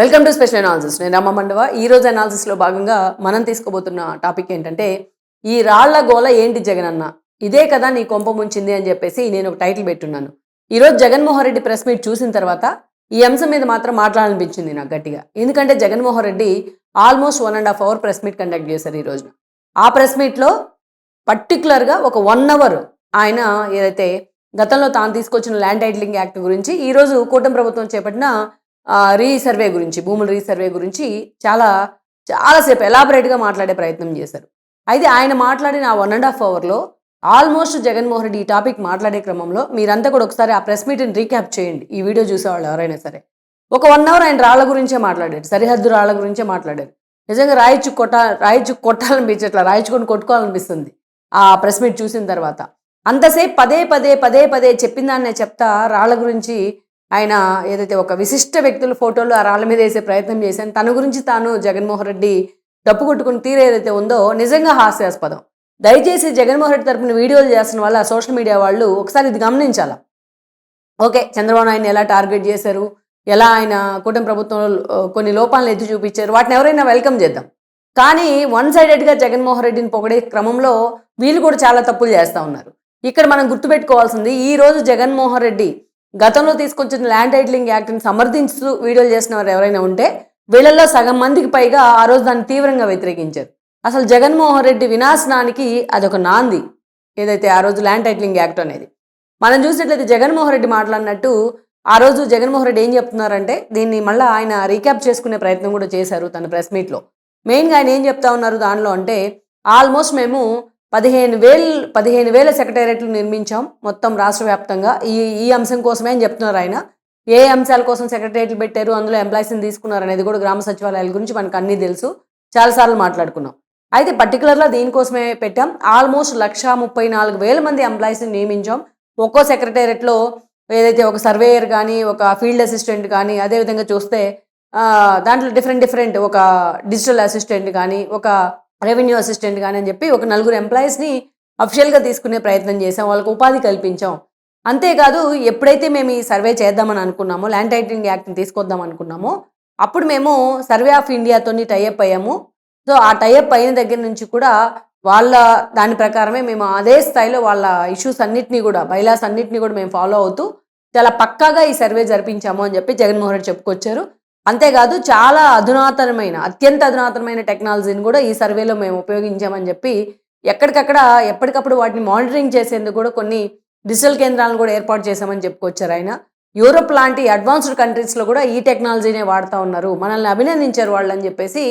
Welcome to special analysis. నేను రమ్మ మండవ. ఈ రోజు భాగంగా మనం తీసుకోబోతున్న టాపిక్ ఏంటంటే ఈ రాళ్ళ గోల ఏంటి జగన్ అన్న ఇదే కదా నీ కొంప ముంచింది అని చెప్పేసి నేను ఒక టైటిల్ పెట్టున్నాను. ఈరోజు జగన్మోహన్ రెడ్డి ప్రెస్ మీట్ చూసిన తర్వాత ఈ అంశం మీద మాత్రం మాట్లాడాలనిపించింది నాకు గట్టిగా. ఎందుకంటే Jaganmohan Reddy almost one and half hour press meet conduct చేశారు ఈ రోజున. ఆ ప్రెస్ మీట్లో పర్టికులర్గా ఒక వన్ అవర్ ఆయన ఏదైతే గతంలో తాను తీసుకొచ్చిన ల్యాండ్ టైటిలింగ్ యాక్ట్ గురించి ఈ రోజు కూటమి ప్రభుత్వం చేపట్టిన రీసర్వే గురించి భూముల రీసర్వే గురించి చాలా చాలాసేపు ఎలాబరేట్గా మాట్లాడే ప్రయత్నం చేశారు. అయితే ఆయన మాట్లాడిన ఆ వన్ అండ్ హాఫ్ అవర్లో ఆల్మోస్ట్ జగన్మోహన్ రెడ్డి ఈ టాపిక్ మాట్లాడే క్రమంలో మీరంతా కూడా ఒకసారి ఆ ప్రెస్ మీట్ని రీక్యాప్ చేయండి. ఈ వీడియో చూసేవాళ్ళు ఎవరైనా సరే. ఒక వన్ అవర్ ఆయన రాళ్ళ గురించే మాట్లాడారు. సరిహద్దు రాళ్ళ గురించే మాట్లాడారు. నిజంగా రాయిచు కొట్ట రాయిచు కొట్టాలనిపించట్లా రాయిచుకొని కొట్టుకోవాలనిపిస్తుంది ఆ ప్రెస్ మీట్ చూసిన తర్వాత. అంతసేపు పదే పదే పదే పదే చెప్పిందాన్నే చెప్తా రాళ్ళ గురించి ఆయన ఏదైతే ఒక విశిష్ట వ్యక్తుల ఫోటోలు ఆ రాళ్ళ మీద వేసే ప్రయత్నం చేశాను తన గురించి తాను జగన్మోహన్ రెడ్డి డప్పు కొట్టుకుని తీరు ఏదైతే ఉందో నిజంగా హాస్యాస్పదం. దయచేసి జగన్మోహన్ రెడ్డి తరపున వీడియోలు చేస్తున్న వల్ల సోషల్ మీడియా వాళ్ళు ఒకసారి ఇది గమనించాల? ఓకే చంద్రబాబు నాయుడు ఎలా టార్గెట్ చేశారు? ఎలా ఆయన కూటమి ప్రభుత్వంలో కొన్ని లోపాలను ఎత్తి చూపించారు? వాటిని ఎవరైనా వెల్కమ్ చేద్దాం. కానీ వన్ సైడెడ్గా జగన్మోహన్ రెడ్డిని పొగడే క్రమంలో వీళ్ళు కూడా చాలా తప్పులు చేస్తూ ఉన్నారు. ఇక్కడ మనం గుర్తుపెట్టుకోవాల్సింది ఈ రోజు జగన్మోహన్ రెడ్డి గతంలో తీసుకొచ్చిన ల్యాండ్ టైటిలింగ్ యాక్ట్ని సమర్థించుతూ వీడియోలు చేసిన వారు ఎవరైనా ఉంటే వీళ్ళల్లో సగం మందికి పైగా ఆ రోజు దాన్ని తీవ్రంగా వ్యతిరేకించారు. అసలు జగన్మోహన్ రెడ్డి వినాశనానికి అదొక నాంది ఏదైతే ఆ రోజు ల్యాండ్ టైటిలింగ్ యాక్ట్ అనేది. మనం చూసినట్లయితే జగన్మోహన్ రెడ్డి మాట్లాడినట్టు ఆ రోజు జగన్మోహన్ రెడ్డి ఏం చెప్తున్నారంటే దీన్ని మళ్ళీ ఆయన రీక్యాప్ చేసుకునే ప్రయత్నం కూడా చేశారు తన ప్రెస్ మీట్లో. మెయిన్గా ఆయన ఏం చెప్తా ఉన్నారు దానిలో అంటే ఆల్మోస్ట్ మేము పదిహేను వేలు పదిహేను వేల సెక్రటేరియట్లు నిర్మించాం మొత్తం రాష్ట్ర వ్యాప్తంగా. ఈ ఈ అంశం కోసమే అని చెప్తున్నారు ఆయన. ఏ అంశాల కోసం సెక్రటేరియట్లు పెట్టారు అందులో ఎంప్లాయీస్ని తీసుకున్నారు అనేది కూడా గ్రామ సచివాలయాల గురించి మనకు అన్నీ తెలుసు. చాలాసార్లు మాట్లాడుకున్నాం. అయితే పర్టికులర్గా దీనికోసమే పెట్టాం. ఆల్మోస్ట్ లక్ష ముప్పై నాలుగు వేల మంది ఎంప్లాయీస్ని నియమించాం. ఒక్కో సెక్రటేరియట్లో ఏదైతే ఒక సర్వేయర్ కానీ ఒక ఫీల్డ్ అసిస్టెంట్ కానీ అదేవిధంగా చూస్తే దాంట్లో డిఫరెంట్ డిఫరెంట్ ఒక డిజిటల్ అసిస్టెంట్ కానీ ఒక రెవెన్యూ అసిస్టెంట్ కానీ అని చెప్పి ఒక నలుగురు ఎంప్లాయీస్ని అఫిషియల్గా తీసుకునే ప్రయత్నం చేసాం వాళ్ళకి ఉపాధి కల్పించాం. అంతేకాదు ఎప్పుడైతే మేము ఈ సర్వే చేద్దామని అనుకున్నామో ల్యాండ్ టైటిలింగ్ యాక్ట్ని తీసుకొద్దాం అనుకున్నామో అప్పుడు మేము సర్వే ఆఫ్ ఇండియాతోని టైఅప్ అయ్యాము. సో ఆ టైఅప్ అయిన దగ్గర నుంచి కూడా వాళ్ళ దాని ప్రకారమే మేము అదే స్థాయిలో వాళ్ళ ఇష్యూస్ అన్నింటినీ కూడా బైలాస్ అన్నిటినీ కూడా మేము ఫాలో అవుతూ చాలా పక్కాగా ఈ సర్వే జరిపించాము అని చెప్పి జగన్మోహన్ రెడ్డి చెప్పుకొచ్చారు. అంతేకాదు చాలా అధునాతనమైన అత్యంత అధునాతనమైన టెక్నాలజీని కూడా ఈ సర్వేలో మేము ఉపయోగించామని చెప్పి ఎక్కడికక్కడ ఎప్పటికప్పుడు వాటిని మానిటరింగ్ చేసేందుకు కూడా కొన్ని డిజిటల్ కేంద్రాలను కూడా ఏర్పాటు చేశామని చెప్పుకొచ్చారు ఆయన. యూరోప్ లాంటి అడ్వాన్స్డ్ కంట్రీస్లో కూడా ఈ టెక్నాలజీనే వాడుతూ ఉన్నారు. మనల్ని అభినందించారు వాళ్ళు అని చెప్పేసి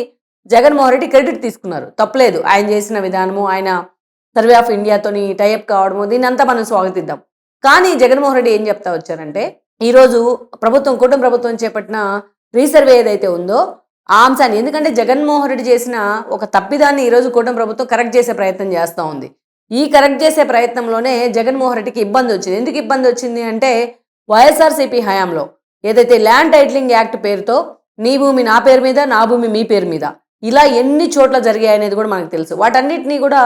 జగన్మోహన్ రెడ్డి క్రెడిట్ తీసుకున్నారు. తప్పలేదు. ఆయన చేసిన విధానము ఆయన సర్వే ఆఫ్ ఇండియాతోని టైఅప్ కావడము దీన్ని అంతా మనం స్వాగతిద్దాం. కానీ జగన్మోహన్ రెడ్డి ఏం చెప్తా వచ్చారంటే ఈరోజు ప్రభుత్వం కుటుంబ ప్రభుత్వం చేపట్టిన రీసర్వే ఏదైతే ఉందో ఆ అంశాన్ని. ఎందుకంటే జగన్మోహన్ రెడ్డి చేసిన ఒక తప్పిదాన్ని ఈరోజు కూటమి ప్రభుత్వం కరెక్ట్ చేసే ప్రయత్నం చేస్తూ ఉంది. ఈ కరెక్ట్ చేసే ప్రయత్నంలోనే జగన్మోహన్ రెడ్డికి ఇబ్బంది వచ్చింది. ఎందుకు ఇబ్బంది వచ్చింది అంటే వైఎస్ఆర్సీపీ హయాంలో ఏదైతే ల్యాండ్ టైటిలింగ్ యాక్ట్ పేరుతో నీ భూమి నా పేరు మీద నా భూమి మీ పేరు మీద ఇలా ఎన్ని చోట్ల జరిగాయి అనేది కూడా మనకు తెలుసు. వాటన్నిటినీ కూడా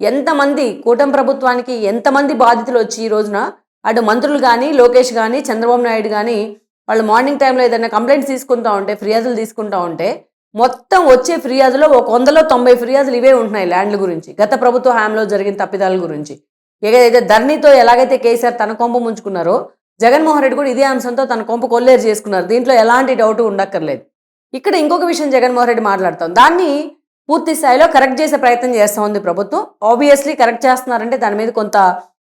ఎంతమంది కూటమి ప్రభుత్వానికి ఎంతమంది బాధితులు వచ్చి ఈ రోజున అటు మంత్రులు కానీ లోకేష్ కానీ చంద్రబాబు నాయుడు కానీ వాళ్ళు మార్నింగ్ టైంలో ఏదైనా కంప్లైంట్స్ తీసుకుంటా ఉంటే ఫిర్యాదులు తీసుకుంటా ఉంటే మొత్తం వచ్చే ఫిర్యాదులో ఒక వందలో తొంభై ఫిర్యాదులు ఇవే ఉంటున్నాయి ల్యాండ్ల గురించి. గత ప్రభుత్వ హామీలో జరిగిన తప్పిదాల గురించి. ఏదైతే ధర్నీతో ఎలాగైతే కేసీఆర్ తన కొంప ముంచుకున్నారో జగన్మోహన్ రెడ్డి కూడా ఇదే అంశంతో తన కొంప కొల్లేరు చేసుకున్నారు. దీంట్లో ఎలాంటి డౌట్ ఉండక్కర్లేదు. ఇక్కడ ఇంకొక విషయం జగన్మోహన్ రెడ్డి మాట్లాడతాం. దాన్ని పూర్తి స్థాయిలో కరెక్ట్ చేసే ప్రయత్నం చేస్తూ ఉంది ప్రభుత్వం. ఆబ్వియస్లీ కరెక్ట్ చేస్తున్నారంటే దాని మీద కొంత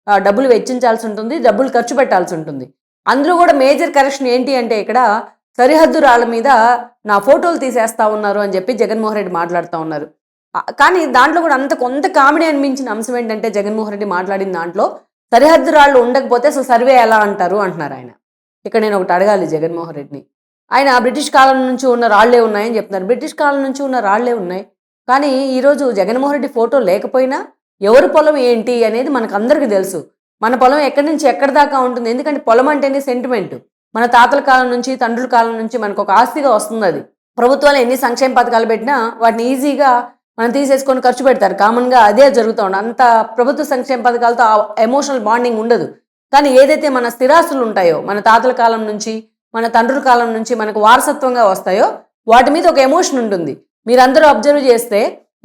డబ్బులు వెచ్చించాల్సి ఉంటుంది డబ్బులు ఖర్చు పెట్టాల్సి ఉంటుంది. అందులో కూడా మేజర్ కరెక్షన్ ఏంటి అంటే ఇక్కడ సరిహద్దు రాళ్ళ మీద నా ఫోటోలు తీసేస్తా ఉన్నారు అని చెప్పి జగన్మోహన్ రెడ్డి మాట్లాడుతూ ఉన్నారు. కానీ దాంట్లో కూడా అంత కొంత కామెడీ అనిపించిన అంశం ఏంటంటే జగన్మోహన్ రెడ్డి మాట్లాడిన దాంట్లో సరిహద్దు రాళ్ళు ఉండకపోతే అసలు సర్వే ఎలా అంటారు అంటున్నారు ఆయన. ఇక్కడ నేను ఒకటి అడగాలి జగన్మోహన్ రెడ్డిని. ఆయన బ్రిటిష్ కాలం నుంచి ఉన్న రాళ్ళే ఉన్నాయని చెప్తున్నారు. బ్రిటిష్ కాలం నుంచి ఉన్న రాళ్ళే ఉన్నాయి. కానీ ఈరోజు జగన్మోహన్ రెడ్డి ఫోటో లేకపోయినా ఎవరి పొలం ఏంటి అనేది మనకు అందరికీ తెలుసు. మన పొలం ఎక్కడి నుంచి ఎక్కడి దాకా ఉంటుంది? ఎందుకంటే పొలం అంటేనే సెంటిమెంట్ మన తాతల కాలం నుంచి తండ్రుల కాలం నుంచి మనకు ఒక ఆస్తిగా వస్తుంది అది. ప్రభుత్వాలు ఎన్ని సంక్షేమ పథకాలు పెట్టినా వాటిని ఈజీగా మనం తీసేసుకొని ఖర్చు పెడతారు. కామన్గా అదే జరుగుతూ ఉంది అంత ప్రభుత్వ సంక్షేమ పథకాలతో ఎమోషనల్ బాండింగ్ ఉండదు. కానీ ఏదైతే మన స్థిరాస్తులు ఉంటాయో మన తాతల కాలం నుంచి మన తండ్రుల కాలం నుంచి మనకు వారసత్వంగా వస్తాయో వాటి మీద ఒక ఎమోషన్ ఉంటుంది. మీరందరూ అబ్జర్వ్ చేస్తే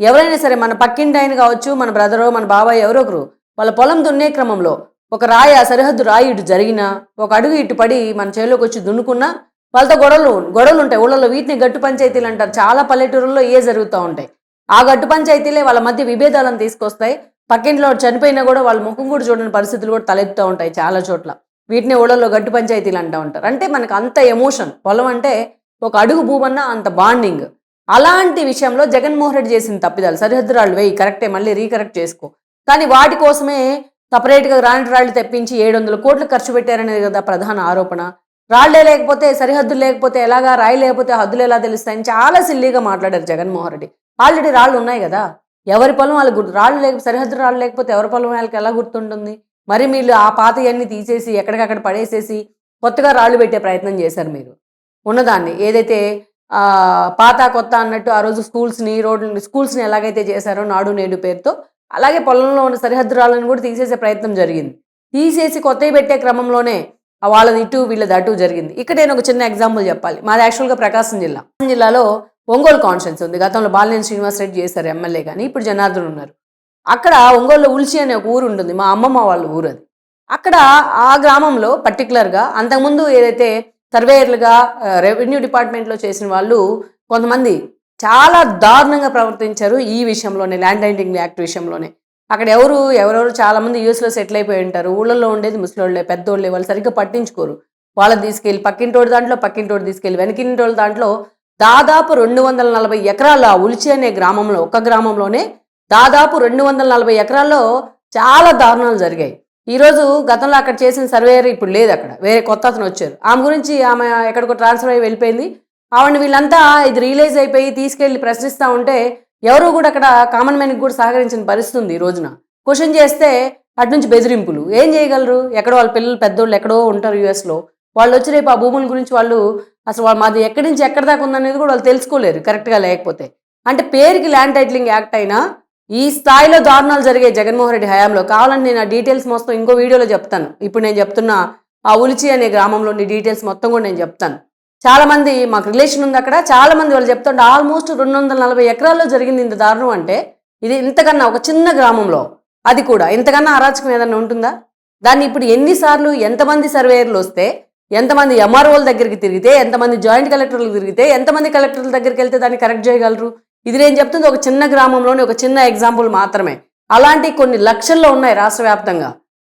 ఎవరైనా సరే మన పక్కింటి ఆయన కావచ్చు మన బ్రదరో మన బాబాయ్ ఎవరో ఒకరు వాళ్ళ పొలం దున్నే క్రమంలో ఒక రాయి ఆ సరిహద్దు రాయి ఇటు జరిగినా ఒక అడుగు ఇటు పడి మన చేలోకి వచ్చి దున్నుకున్నా వాళ్ళతో గొడవలు గొడవలు ఉంటాయి. ఊళ్ళలో వీటిని గట్టు పంచాయతీలు అంటారు. చాలా పల్లెటూరుల్లో ఏ జరుగుతూ ఉంటాయి. ఆ గట్టు పంచాయతీలే వాళ్ళ మధ్య విభేదాలను తీసుకొస్తాయి. పక్కింట్లో చనిపోయినా కూడా వాళ్ళ ముఖం కూడా చూడని పరిస్థితులు కూడా తలెత్తుతూ ఉంటాయి చాలా చోట్ల. వీటిని ఊళ్ళలో గట్టు పంచాయతీలు అంటూ ఉంటారు. అంటే మనకు అంత ఎమోషన్. పొలం అంటే ఒక అడుగు భూమన్న అంత బాండింగ్. అలాంటి విషయంలో జగన్మోహన్ రెడ్డి చేసిన తప్పిదాలు సరిహద్దు రాళ్ళు వేయి కరెక్టే మళ్ళీ రీకరెక్ట్ చేసుకో. కానీ వాటి కోసమే సపరేట్గా రాని రాళ్ళు తెప్పించి ఏడు వందల కోట్లు ఖర్చు పెట్టారనేది కదా ప్రధాన ఆరోపణ. రాళ్ళే లేకపోతే సరిహద్దులు లేకపోతే ఎలాగా రాయి లేకపోతే హద్దులు ఎలా తెలుస్తాయని చాలా సిల్లీగా మాట్లాడారు జగన్మోహన్ రెడ్డి. ఆల్రెడీ రాళ్ళు ఉన్నాయి కదా. ఎవరి పొలం వాళ్ళకి గుర్తు రాళ్ళు లేక సరిహద్దు రాళ్ళు లేకపోతే ఎవరి పొలం వాళ్ళకి ఎలా గుర్తుంటుంది? మరి మీరు ఆ పాతయన్నీ తీసేసి ఎక్కడికక్కడ పడేసేసి కొత్తగా రాళ్ళు పెట్టే ప్రయత్నం చేశారు మీరు. ఉన్నదాన్ని ఏదైతే పాత కొత్త అన్నట్టు ఆ రోజు స్కూల్స్ని రోడ్లు స్కూల్స్ని ఎలాగైతే చేశారో నాడు నేడు పేరుతో అలాగే పొలంలో ఉన్న సరిహద్దు రాళ్ళను కూడా తీసేసే ప్రయత్నం జరిగింది. తీసేసి కొత్తవి పెట్టే క్రమంలోనే వాళ్ళది ఇటు వీళ్ళది అటు జరిగింది. ఇక్కడ నేను ఒక చిన్న ఎగ్జాంపుల్ చెప్పాలి. మాది యాక్చువల్గా ప్రకాశం జిల్లా. ప్రకాశం జిల్లాలో ఒంగోలు కాన్షియన్స్ ఉంది. గతంలో బాలినేని శ్రీనివాస్ రెడ్డి చేశారు ఎమ్మెల్యే కానీ ఇప్పుడు జనార్దన్ ఉన్నారు. అక్కడ ఒంగోలులో ఉల్చి అనే ఒక ఊరు ఉంటుంది. మా అమ్మమ్మ వాళ్ళ ఊరు అది. అక్కడ ఆ గ్రామంలో పర్టికులర్గా అంతకుముందు ఏదైతే సర్వేయర్లుగా రెవెన్యూ డిపార్ట్మెంట్లో చేసిన వాళ్ళు కొంతమంది చాలా దారుణంగా ప్రవర్తించారు ఈ విషయంలోనే ల్యాండ్ టైటింగ్ యాక్ట్ విషయంలోనే. అక్కడ ఎవరు ఎవరెవరు చాలా మంది యూఎస్లో సెటిల్ అయిపోయి ఉంటారు. ఊళ్ళల్లో ఉండేది ముసలోళ్ళే పెద్దోళ్ళే వాళ్ళు సరిగ్గా పట్టించుకోరు. వాళ్ళని తీసుకెళ్ళి పక్కింటోడి దాంట్లో పక్కింటోడి తీసుకెళ్ళి వెనకింటోళ్ళ దాంట్లో దాదాపు రెండు వందల నలభై ఎకరాల ఉలిచి అనే గ్రామంలో ఒక గ్రామంలోనే దాదాపు రెండు వందల నలభై ఎకరాల్లో చాలా దారుణాలు జరిగాయి. ఈరోజు గతంలో అక్కడ చేసిన సర్వేయర్ ఇప్పుడు లేదు అక్కడ. వేరే కొత్త అతను వచ్చారు. ఆమె గురించి ఆమె ఎక్కడికో ట్రాన్స్ఫర్ అయ్యి వెళ్ళిపోయింది. ఆవిడ వీళ్ళంతా ఇది రియలైజ్ అయిపోయి తీసుకెళ్ళి ప్రశ్నిస్తూ ఉంటే ఎవరు కూడా అక్కడ కామన్ మ్యాన్కి కూడా సహకరించిన పరిస్థితి ఉంది ఈ రోజున. క్వశ్చన్ చేస్తే అటు నుంచి బెదిరింపులు. ఏం చేయగలరు? ఎక్కడో వాళ్ళ పిల్లలు పెద్దోళ్ళు ఎక్కడో ఉంటారు యూఎస్లో. వాళ్ళు వచ్చి రేపు ఆ భూముల గురించి వాళ్ళు అసలు వాళ్ళు మాది ఎక్కడి నుంచి ఎక్కడి దాకా ఉందనేది కూడా వాళ్ళు తెలుసుకోలేరు కరెక్ట్గా లేకపోతే. అంటే పేరుకి ల్యాండ్ టైటిలింగ్ యాక్ట్ అయినా ఈ స్థాయిలో దారుణాలు జరిగే జగన్మోహన్ రెడ్డి హయాంలో కావాలని నేను ఆ డీటెయిల్స్ మొత్తం ఇంకో వీడియోలో చెప్తాను. ఇప్పుడు నేను చెప్తున్న ఆ ఉలిచి అనే గ్రామంలోని డీటెయిల్స్ మొత్తం కూడా నేను చెప్తాను. చాలా మంది మాకు రిలేషన్ ఉంది అక్కడ చాలా మంది వాళ్ళు చెప్తుంటే ఆల్మోస్ట్ రెండు వందల నలభై ఎకరాల్లో జరిగింది ఇంత దారుణం అంటే ఇది ఇంతకన్నా ఒక చిన్న గ్రామంలో అది కూడా. ఇంతకన్నా అరాచకం ఏదన్నా ఉంటుందా? దాన్ని ఇప్పుడు ఎన్నిసార్లు ఎంతమంది సర్వేయర్లు వస్తే ఎంతమంది ఎంఆర్ఓల దగ్గరికి తిరిగితే ఎంతమంది జాయింట్ కలెక్టర్లు తిరిగితే ఎంతమంది కలెక్టర్ల దగ్గరికి వెళ్తే దాన్ని కరెక్ట్ చేయగలరు? ఇది నేను చెప్తుంది ఒక చిన్న గ్రామంలోని ఒక చిన్న ఎగ్జాంపుల్ మాత్రమే. అలాంటి కొన్ని లక్షల్లో ఉన్నాయి రాష్ట్ర వ్యాప్తంగా.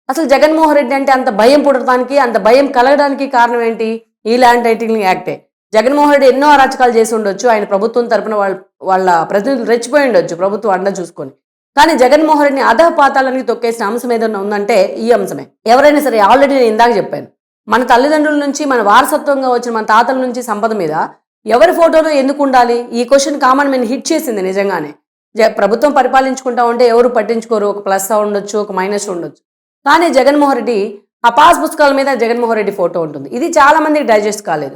అసలు జగన్మోహన్ రెడ్డి అంటే అంత భయం పుట్టడానికి అంత భయం కలగడానికి కారణం ఏంటి? ఈ ల్యాండ్ టైటిలింగ్ యాక్టే. జగన్మోహన్ రెడ్డి ఎన్నో అరాచకాలు చేసి ఉండొచ్చు. ఆయన ప్రభుత్వం తరపున వాళ్ళ వాళ్ళ ప్రతినిధులు రెచ్చిపోయి ఉండొచ్చు ప్రభుత్వం అండ చూసుకొని. కానీ జగన్మోహన్ రెడ్డిని అధ పాతాలని తొక్కేసిన అంశం ఏదైనా ఉందంటే ఈ అంశమే. ఎవరైనా సరే ఆల్రెడీ నేను ఇందాక చెప్పాను. మన తల్లిదండ్రుల నుంచి మన వారసత్వంగా వచ్చిన మన తాతల నుంచి సంపద మీద ఎవరి ఫోటోలో ఎందుకు ఉండాలి? ఈ క్వశ్చన్ కామన్ మేము హిట్ చేసింది నిజంగానే. ప్రభుత్వం పరిపాలించుకుంటా ఉంటే ఎవరు పట్టించుకోరు? ఒక ప్లస్ ఉండొచ్చు ఒక మైనస్ ఉండొచ్చు. కానీ జగన్మోహన్ రెడ్డి ఆ పాస్ పుస్తకాల మీద జగన్మోహన్ రెడ్డి ఫోటో ఉంటుంది. ఇది చాలా మందికి డైజెస్ట్ కాలేదు.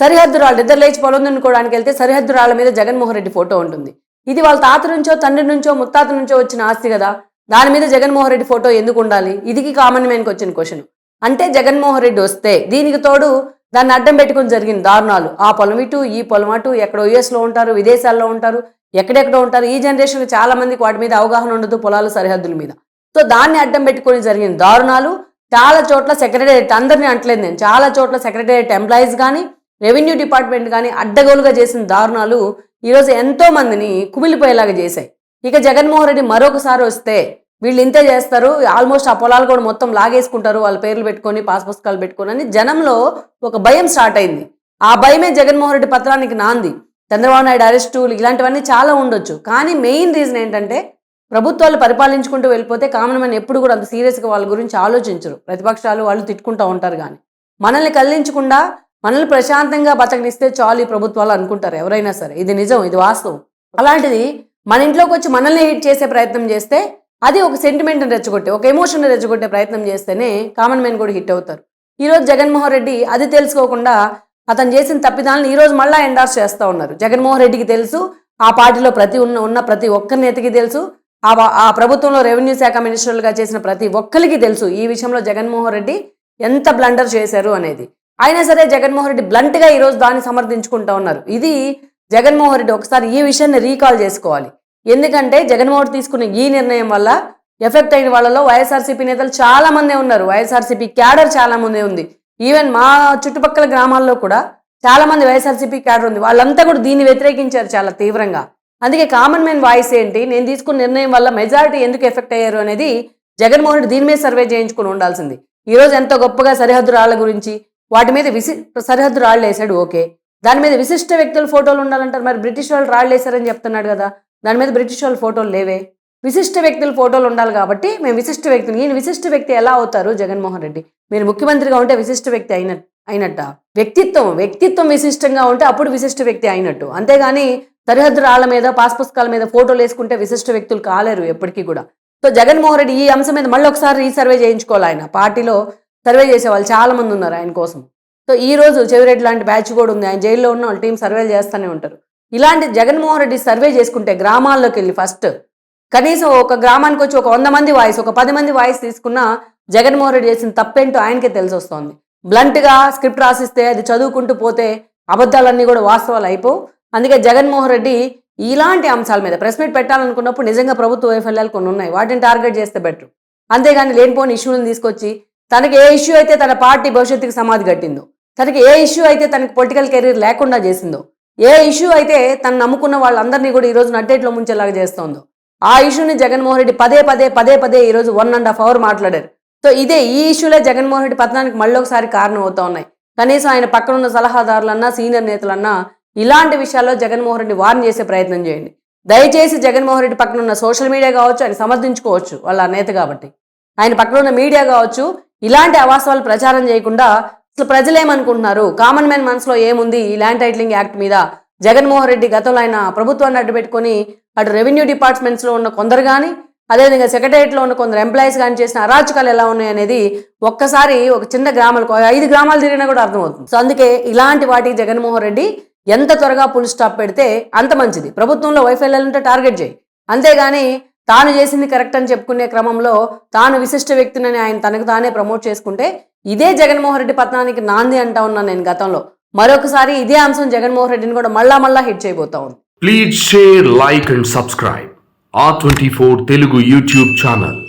సరిహద్దు రాళ్ళు ఇద్దరు లేచి పొలం దున్నుకోవడానికి వెళ్తే సరిహద్దు రాళ్ళ మీద జగన్మోహన్ రెడ్డి ఫోటో ఉంటుంది. ఇది వాళ్ళ తాత నుంచో తండ్రి నుంచో ముత్తాత నుంచో వచ్చిన ఆస్తి కదా. దాని మీద జగన్మోహన్ రెడ్డి ఫోటో ఎందుకు ఉండాలి? ఇది కామన్ మ్యాన్కి వచ్చిన క్వశ్చన్ అంటే జగన్మోహన్ రెడ్డి వస్తే దీనికి తోడు దాన్ని అడ్డం పెట్టుకుని జరిగిన దారుణాలు. ఆ పొలం ఇటు ఈ పొలం అటు ఎక్కడో యుఎస్లో ఉంటారు విదేశాల్లో ఉంటారు ఎక్కడెక్కడో ఉంటారు. ఈ జనరేషన్ చాలా మందికి వాటి మీద అవగాహన ఉండదు పొలాలు సరిహద్దుల మీద. సో దాన్ని అడ్డం పెట్టుకొని జరిగిన దారుణాలు చాలా చోట్ల సెక్రటేరియట్ అందరినీ అంటలేదు నేను. చాలా చోట్ల సెక్రటేరియట్ ఎంప్లాయీస్ కానీ రెవెన్యూ డిపార్ట్మెంట్ కానీ అడ్డగోలుగా చేసిన దారుణాలు ఈరోజు ఎంతో మందిని కుమిలిపోయేలాగా చేశాయి. ఇక జగన్మోహన్ రెడ్డి మరొకసారి వస్తే వీళ్ళు ఇంతే చేస్తారు. ఆల్మోస్ట్ ఆ పొలాలు కూడా మొత్తం లాగేసుకుంటారు. వాళ్ళ పేర్లు పెట్టుకొని పాస్ పుస్తకాలు పెట్టుకొని అని జనంలో ఒక భయం స్టార్ట్ అయింది. ఆ భయమే జగన్మోహన్ రెడ్డి పత్రానికి నాంది. చంద్రబాబు నాయుడు అరెస్టులు ఇలాంటివన్నీ చాలా ఉండొచ్చు. కానీ మెయిన్ రీజన్ ఏంటంటే ప్రభుత్వాలు పరిపాలించుకుంటూ వెళ్ళిపోతే కామన్ మ్యాన్ ఎప్పుడు కూడా అంత సీరియస్గా వాళ్ళ గురించి ఆలోచించరు. ప్రతిపక్షాలు వాళ్ళు తిట్టుకుంటూ ఉంటారు కానీ మనల్ని కల్లించకుండా మనల్ని ప్రశాంతంగా బతకనిస్తే చాలు ఈ ప్రభుత్వాలు అనుకుంటారు ఎవరైనా సరే. ఇది నిజం ఇది వాస్తవం. అలాంటిది మన ఇంట్లోకి వచ్చి మనల్ని హిట్ చేసే ప్రయత్నం చేస్తే అది ఒక సెంటిమెంట్ని రెచ్చగొట్టే ఒక ఎమోషన్ని రెచ్చగొట్టే ప్రయత్నం చేస్తేనే కామన్ మ్యాన్ కూడా హిట్ అవుతారు. ఈరోజు జగన్మోహన్ రెడ్డి అది తెలుసుకోకుండా అతను చేసిన తప్పిదాలను ఈరోజు మళ్ళీ ఎండార్స్ చేస్తూ ఉన్నారు. జగన్మోహన్ రెడ్డికి తెలుసు ఆ పార్టీలో ప్రతి ఉన్న ఉన్న ప్రతి ఒక్క నేతకి తెలుసు ఆ ఆ ప్రభుత్వంలో రెవెన్యూ శాఖ మినిస్టర్లుగా చేసిన ప్రతి ఒక్కరికి తెలుసు ఈ విషయంలో జగన్మోహన్ రెడ్డి ఎంత బ్లండర్ చేశారు అనేది. అయినా సరే జగన్మోహన్ రెడ్డి బ్లంట్గా ఈరోజు దాన్ని సమర్థించుకుంటా ఉన్నారు. ఇది జగన్మోహన్ రెడ్డి ఒకసారి ఈ విషయాన్ని రీకాల్ చేసుకోవాలి. ఎందుకంటే జగన్మోహన్ తీసుకున్న ఈ నిర్ణయం వల్ల ఎఫెక్ట్ అయిన వాళ్ళలో వైఎస్ఆర్సీపీ నేతలు చాలా మందే ఉన్నారు. వైఎస్ఆర్సీపీ క్యాడర్ చాలా మందే ఉంది. ఈవెన్ మా చుట్టుపక్కల గ్రామాల్లో కూడా చాలా మంది వైఎస్ఆర్సీపీ క్యాడర్ ఉంది. వాళ్ళంతా కూడా దీన్ని వ్యతిరేకించారు చాలా తీవ్రంగా. అందుకే కామన్ మ్యాన్ వాయిస్ ఏంటి? నేను తీసుకున్న నిర్ణయం వల్ల మెజారిటీ ఎందుకు ఎఫెక్ట్ అయ్యారు అనేది జగన్మోహన్ రెడ్డి దీని మీద సర్వే చేయించుకుని ఉండాల్సింది. ఈ రోజు ఎంతో గొప్పగా సరిహద్దు రాళ్ళ గురించి వాటి మీద విసి సరిహద్దు రాళ్ళు వేసాడు ఓకే. దాని మీద విశిష్ట వ్యక్తుల ఫోటోలు ఉండాలంటారు. మరి బ్రిటిష్ వాళ్ళు రాళ్ళు వేశారని చెప్తున్నాడు కదా. దాని మీద బ్రిటిష్ వాళ్ళ ఫోటోలు లేవే. విశిష్ట వ్యక్తుల ఫోటోలు ఉండాలి కాబట్టి మేము విశిష్ట వ్యక్తిని ఈయన విశిష్ట వ్యక్తి ఎలా అవుతారు జగన్మోహన్ రెడ్డి? మీరు ముఖ్యమంత్రిగా ఉంటే విశిష్ట వ్యక్తి అయిన అయినట్ట? వ్యక్తిత్వం వ్యక్తిత్వం విశిష్టంగా ఉంటే అప్పుడు విశిష్ట వ్యక్తి అయినట్టు. అంతేగాని సరిహద్దు రాళ్ళ మీద పాస్ పుస్తకాల మీద ఫోటోలు వేసుకుంటే విశిష్ట వ్యక్తులు కాలేరు ఎప్పటికీ కూడా. సో జగన్మోహన్ రెడ్డి ఈ అంశం మీద మళ్ళీ ఒకసారి రీసర్వే చేయించుకోవాలి ఆయన. పార్టీలో సర్వే చేసే వాళ్ళు చాలా మంది ఉన్నారు ఆయన కోసం. సో ఈ రోజు చెవిరెడ్డి లాంటి బ్యాచ్ కూడా ఉంది. ఆయన జైల్లో ఉన్న వాళ్ళ టీం సర్వేలు చేస్తూనే ఉంటారు. ఇలాంటి జగన్మోహన్ రెడ్డి సర్వే చేసుకుంటే గ్రామాల్లోకి వెళ్ళి ఫస్ట్ కనీసం ఒక గ్రామానికి వచ్చి ఒక వంద మంది వాయిస్ ఒక పది మంది వాయిస్ తీసుకున్నా జగన్మోహన్ రెడ్డి చేసిన తప్పేంటో ఆయనకే తెలిసి వస్తుంది. బ్లంట్గా స్క్రిప్ట్ రాసిస్తే అది చదువుకుంటూ పోతే అబద్ధాలన్నీ కూడా వాస్తవాలు అయిపోవు. అందుకే జగన్మోహన్ రెడ్డి ఇలాంటి అంశాల మీద ప్రెస్ మీట్ పెట్టాలనుకున్నప్పుడు నిజంగా ప్రభుత్వ వైఫల్యాలు కొన్ని ఉన్నాయి. వాటిని టార్గెట్ చేస్తే బెటర్. అంతేగాని లేనిపోని ఇష్యూలను తీసుకొచ్చి తనకి ఏ ఇష్యూ అయితే తన పార్టీ భవిష్యత్తుకి సమాధి కట్టిందో తనకి ఏ ఇష్యూ అయితే తనకి పొలిటికల్ కెరీర్ లేకుండా చేసిందో ఏ ఇష్యూ అయితే తను నమ్ముకున్న వాళ్ళందరినీ కూడా ఈ రోజు నట్టేట్లో ముంచేలాగా చేస్తోందో ఆ ఇష్యూని జగన్మోహన్ రెడ్డి పదే పదే పదే పదే ఈ రోజు వన్ అండ్ హాఫ్ అవర్ మాట్లాడారు. సో ఇదే ఈ ఇష్యూలే జగన్మోహన్ రెడ్డి పతనానికి మళ్ళీ ఒకసారి కారణం అవుతా ఉన్నాయి. కనీసం ఆయన పక్కన ఉన్న సలహాదారులన్నా సీనియర్ నేతలన్నా ఇలాంటి విషయాల్లో జగన్మోహన్ రెడ్డి వార్న్ చేసే ప్రయత్నం చేయండి. దయచేసి జగన్మోహన్ రెడ్డి పక్కన ఉన్న సోషల్ మీడియా కావచ్చు ఆయన సమర్థించుకోవచ్చు వాళ్ళ నేత కాబట్టి. ఆయన పక్కన ఉన్న మీడియా కావచ్చు ఇలాంటి అవాస్తవాలు ప్రచారం చేయకుండా అసలు ప్రజలు ఏమనుకుంటున్నారు కామన్ మ్యాన్ మనసులో ఏముంది? ఈ ల్యాండ్ టైటిలింగ్ యాక్ట్ మీద జగన్మోహన్ రెడ్డి గతంలో ఆయన ప్రభుత్వాన్ని అడ్డుపెట్టుకొని అటు రెవెన్యూ డిపార్ట్మెంట్స్లో ఉన్న కొందరు కానీ అదేవిధంగా సెక్రటరియట్లో ఉన్న కొందరు ఎంప్లాయీస్ కానీ చేసిన అరాచకాలు ఎలా ఉన్నాయి అనేది ఒక్కసారి ఒక చిన్న గ్రామాలకు ఐదు గ్రామాలు తిరిగినా కూడా అర్థమవుతుంది. సో అందుకే ఇలాంటి వాటికి జగన్మోహన్ రెడ్డి ఎంత త్వరగా ఫుల్ స్టాప్ పెడితే అంత మంచిది ప్రభుత్వంలో వైఫల్యాలంటే టార్గెట్ చేయి అంతేగాని తాను చేసింది కరెక్ట్ అని చెప్పుకునే క్రమంలో తాను విశిష్ట వ్యక్తినని ఆయన తనకు తానే ప్రమోట్ చేసుకుంటే ఇదే జగన్మోహన్ రెడ్డి పతనానికి నాంది అంటా ఉన్నాను నేను గతంలో మరొకసారి ఇదే అంశం జగన్మోహన్ రెడ్డిని కూడా మళ్ళా మళ్ళా హిట్ చేయబోతా ఉంది Please share, like and subscribe. R24 Telugu YouTube channel.